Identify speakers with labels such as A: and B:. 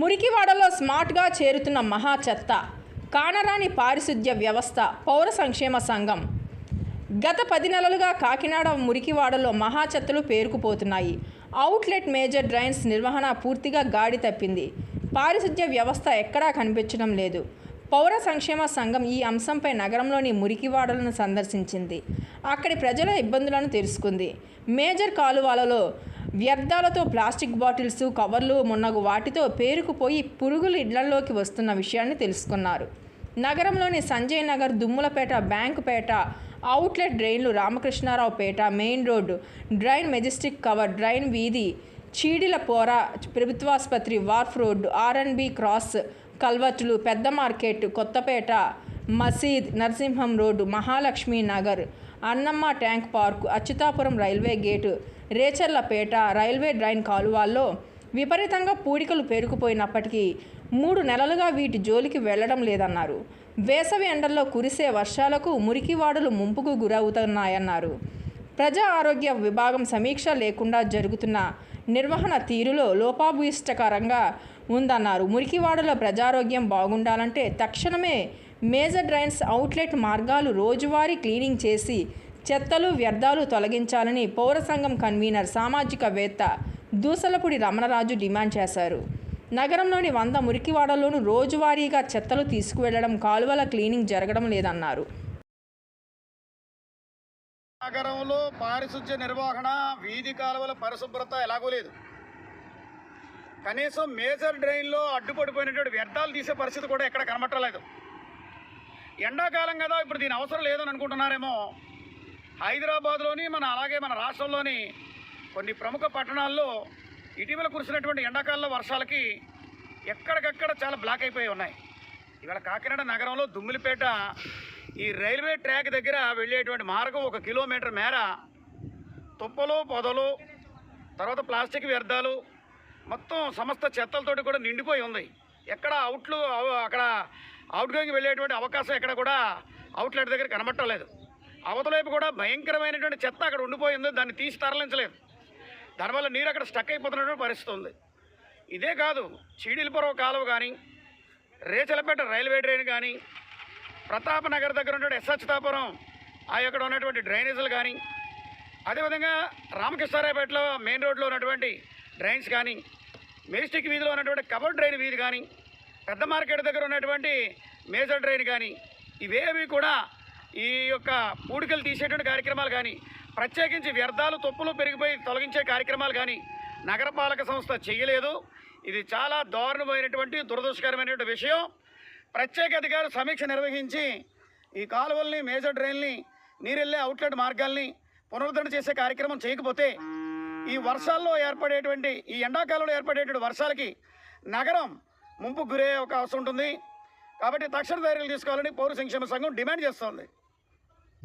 A: మురికివాడలో స్మార్ట్గా చేరుతున్న మహా చెత్త కానరాని పారిశుద్ధ్య వ్యవస్థ పౌర సంక్షేమ సంఘం. గత పది నెలలుగా కాకినాడ మురికివాడలో మహా చెత్తలు పేరుకుపోతున్నాయి. అవుట్లెట్ మేజర్ డ్రైన్స్ నిర్వహణ పూర్తిగా గాడి తప్పింది. పారిశుద్ధ్య వ్యవస్థ ఎక్కడా కనిపించడం లేదు. పౌర సంక్షేమ సంఘం ఈ అంశంపై నగరంలోని మురికివాడలను సందర్శించింది. అక్కడి ప్రజల ఇబ్బందులను తెలుసుకుంది. మేజర్ కాలువలలో వ్యర్థాలతో ప్లాస్టిక్ బాటిల్స్ కవర్లు మున్నగు వాటితో పేరుకుపోయి పురుగులు ఇళ్ళలోకి వస్తున్న విషయాన్ని తెలుసుకున్నారు. నగరంలోని సంజయ్ నగర్ దుమ్ములపేట బ్యాంకుపేట అవుట్లెట్ డ్రైన్లు Ramakrishnaraopeta main road drain Majestic cover drain వీధి చీడిల పోర ప్రభుత్వాసుపత్రి వార్ఫ్ రోడ్డు ఆర్ఎన్బి క్రాస్ కల్వర్టులు పెద్ద మార్కెట్ కొత్తపేట మసీద్ Narasimham road Mahalakshmi Nagar Annamma tank park Atchutapuram railway gate Recherlapeta railway drain కాలువల్లో విపరీతంగా పూడికలు పేరుకుపోయినప్పటికీ మూడు నెలలుగా వీటి జోలికి వెళ్ళడం లేదన్నారు. వేసవి ఎండల్లో కురిసే వర్షాలకు మురికివాడలు ముంపుకు గురవుతున్నాయన్నారు. ప్రజా ఆరోగ్య విభాగం సమీక్ష లేకుండా జరుగుతున్న నిర్వహణ తీరులో లోపాభూయిష్టకరంగా ఉందన్నారు. మురికివాడలో ప్రజారోగ్యం బాగుండాలంటే తక్షణమే మేజర్ డ్రైన్స్ అవుట్లెట్ మార్గాలు రోజువారీ క్లీనింగ్ చేసి చెత్తలు వ్యర్థాలు తొలగించాలని పౌర సంఘం కన్వీనర్ సామాజికవేత్త దూసలపూడి రమణరాజు డిమాండ్ చేశారు. నగరంలోని వంద మురికివాడల్లోనూ రోజువారీగా చెత్తలు తీసుకువెళ్ళడం కాలువల క్లీనింగ్ జరగడం లేదన్నారు.
B: నగరంలో పారిశుధ్య నిర్వహణ వీధి కాలువల పరిశుభ్రత ఎలాగో లేదు. కనీసం మేజర్ డ్రైన్లో అడ్డుపడిపోయినటువంటి వ్యర్థాలు తీసే పరిస్థితి కూడా ఎక్కడ కనబట్టలేదు. ఎండాకాలం కదా ఇప్పుడు దీని అవసరం లేదని అనుకుంటున్నారేమో. హైదరాబాద్లోని మన అలాగే మన రాష్ట్రంలోని కొన్ని ప్రముఖ పట్టణాల్లో ఇటీవల కురిసినటువంటి ఎండాకాలంలో వర్షాలకి ఎక్కడికక్కడ చాలా బ్లాక్ అయిపోయి ఉన్నాయి. ఇవాళ కాకినాడ నగరంలో దుమ్మిలిపేట ఈ రైల్వే ట్రాక్ దగ్గర వెళ్ళేటువంటి మార్గం ఒక కిలోమీటర్ మేర తుప్పలు పొదలు తర్వాత ప్లాస్టిక్ వ్యర్థాలు మొత్తం సమస్త చెత్తలతోటి కూడా నిండిపోయి ఉంది. ఎక్కడ అవుట్లు అక్కడ అవుట్ గోయింగ్ వెళ్ళేటువంటి అవకాశం ఎక్కడ కూడా అవుట్లెట్ దగ్గర కనబట్టలేదు అవతలైపు కూడా భయంకరమైనటువంటి చెత్త అక్కడ ఉండిపోయింది దాన్ని తీసి తరలించలేదు. దానివల్ల నీరు అక్కడ స్టక్ అయిపోతున్నటువంటి పరిస్థితి ఉంది. ఇదే కాదు చీడిలపురం కాలువ కానీ రేచలపేట రైల్వే డ్రైన్ కానీ ప్రతాపనగర్ దగ్గర ఉన్నటువంటి ఎస్హెచ్తాపురం ఆ యొక్క ఉన్నటువంటి డ్రైనేజీలు కానీ అదేవిధంగా రామకృష్ణారాయపేటలో మెయిన్ రోడ్లో ఉన్నటువంటి డ్రైన్స్ కానీ మేస్టిక్ వీధిలో ఉన్నటువంటి కబర్ డ్రైన్ వీధి కానీ పెద్ద మార్కెట్ దగ్గర ఉన్నటువంటి మేజర్ డ్రైన్ కానీ ఇవేవి కూడా ఈ యొక్క పూడికలు తీసేటువంటి కార్యక్రమాలు కానీ ప్రత్యేకించి వ్యర్థాలు తొప్పులు పెరిగిపోయి తొలగించే కార్యక్రమాలు కానీ నగరపాలక సంస్థ చేయలేదు. ఇది చాలా దారుణమైనటువంటి దురదృష్టకరమైనటువంటి విషయం. ప్రత్యేక అధికారులు సమీక్ష నిర్వహించి ఈ కాలువల్ని మేజర్ డ్రైన్ని నీరెళ్ళే అవుట్లెట్ మార్గాల్ని పునరుద్ధరణ చేసే కార్యక్రమం చేయకపోతే ఈ వర్షాల్లో ఏర్పడేటువంటి ఈ ఎండాకాలంలో ఏర్పడేటువంటి వర్షాలకి నగరం ముంపుకు గురే ఒక అవసరం ఉంటుంది. కాబట్టి తక్షణ చర్యలు తీసుకోవాలని పౌర సంక్షేమ సంఘం డిమాండ్ చేస్తోంది.